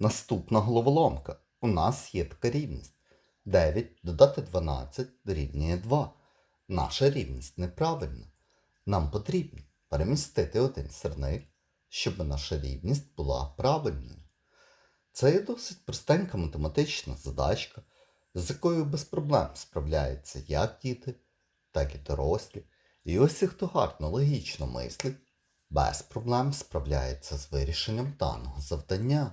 Наступна головоломка. У нас є така рівність. 9 додати 12 дорівнює 2. Наша рівність неправильна. Нам потрібно перемістити один сирник, щоб наша рівність була правильною. Це є досить простенька математична задачка, з якою без проблем справляються як діти, так і дорослі. І ось хто гарно логічно мислить, без проблем справляється з вирішенням даного завдання.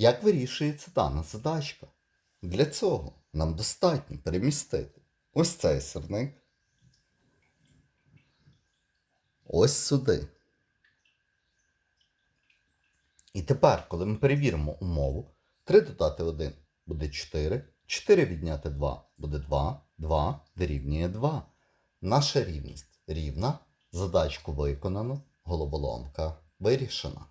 Як вирішується дана задачка? Для цього нам достатньо перемістити ось цей сирник ось сюди. І тепер, коли ми перевіримо умову, 3 додати 1 буде 4, 4 відняти 2 буде 2, 2 дорівнює 2. Наша рівність рівна, задачку виконано, головоломка вирішена.